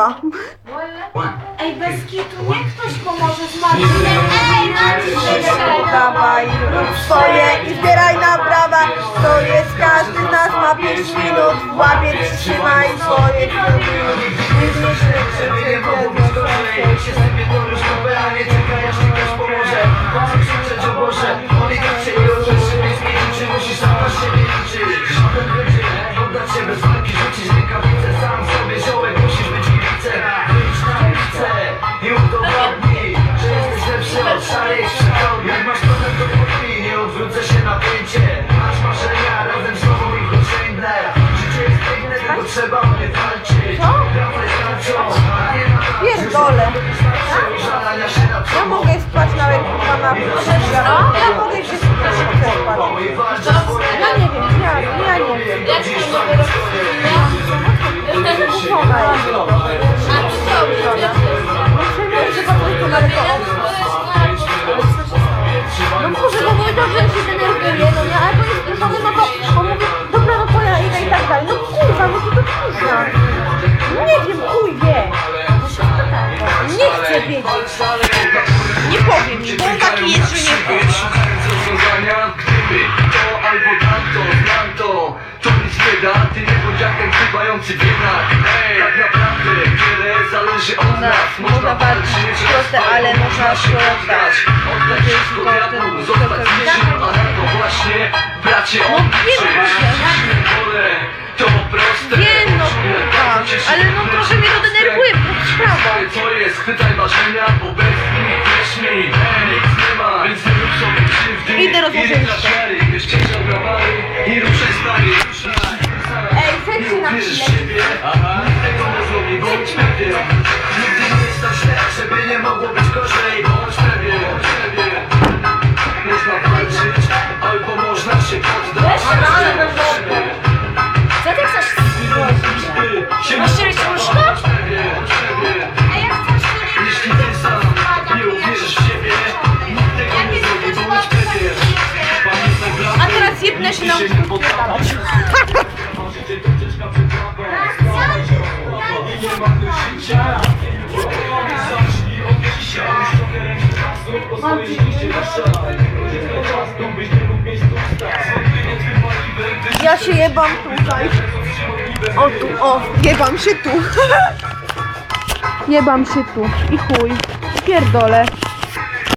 dwa. Ej, bez kitu, niech ktoś pomoże z Marcinem. Ej, Marcin! Dawaj, rób swoje i zbieraj na brawa. To jest każdy z nas ma pięć minut. W łapie trzymaj swoje kwiaty. Nie zniszczy, że nie tarczy. Pierdolę. Ja mogę spać nawet na Ja, ja Nie powiem mi, bo on taki jest, że nie powiem. Gdyby to albo tamto, znam to To nic nie da, ty nie bądź jak ten chybający biedak Ej, tak naprawdę wiele zależy od nas można walczyć proste, ale można oddać. Oddać wszystko diabłu, zostać niczym A na to właśnie, bracie, No wiem Wierzysz w siebie, nikt tego nie zrobi, bądź pewien Nigdy nie jest tak źle, żeby nie mogło być gorzej. Bądź pewien, bądź pewien. Można walczyć, albo można się poddać Co ty chcesz? Zrobić? Masz czegoś łóżko? A Jeśli ty sam nie uwierzysz w siebie, nikt tego nie zrobi, bądź pewien. Pamiętaj, A prawdę, teraz jebnę się na nikt nie poddalać. Nie życia, zacznij od dzisiaj. Postoję liście na szale, czas byś nie mógł mieć tu Ja się jebam tutaj. O tu, o, jebam się tu. Jebam się tu i chuj. Pierdolę.